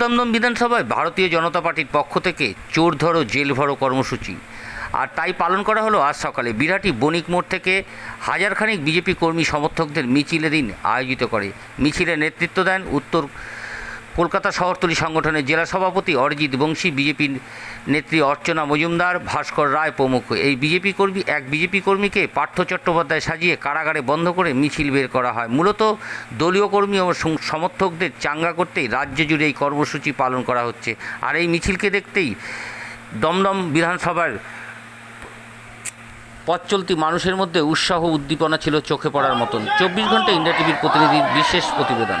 উত্তর বিধানসভায় ভারতীয় জনতা পার্টির পক্ষ থেকে চোর ধরো জেল ভরো কর্মসূচি। আর তাই পালন করা হলো আজ সকালে। বিরাটি বণিক মোড় থেকে হাজারখানিক বিজেপি কর্মী সমর্থকদের মিছিলের দিন আয়োজিত করে। মিছিলে নেতৃত্ব দেন উত্তর কলকাতা শহরতলি সংগঠনের জেলা সভাপতি অরিজিৎ বংশী বিজেপির নেত্রী অর্চনা মজুমদার, ভাস্কর রায় প্রমুখ। এই বিজেপি কর্মী, এক বিজেপি কর্মীকে পার্থ চট্টোপাধ্যায় সাজিয়ে কারাগারে বন্ধ করে মিছিল বের করা হয়। মূলত দলীয় কর্মী ও সমর্থকদের চাঙ্গা করতেই রাজ্য জুড়ে এই কর্মসূচি পালন করা হচ্ছে। আর এই মিছিলকে দেখতেই দমদম বিধানসভার পথ চলতি মানুষের মধ্যে উৎসাহ উদ্দীপনা ছিল চোখে পড়ার মতন। চব্বিশ ঘণ্টা ইন্ডিয়া টিভির প্রতিনিধির বিশেষ প্রতিবেদন।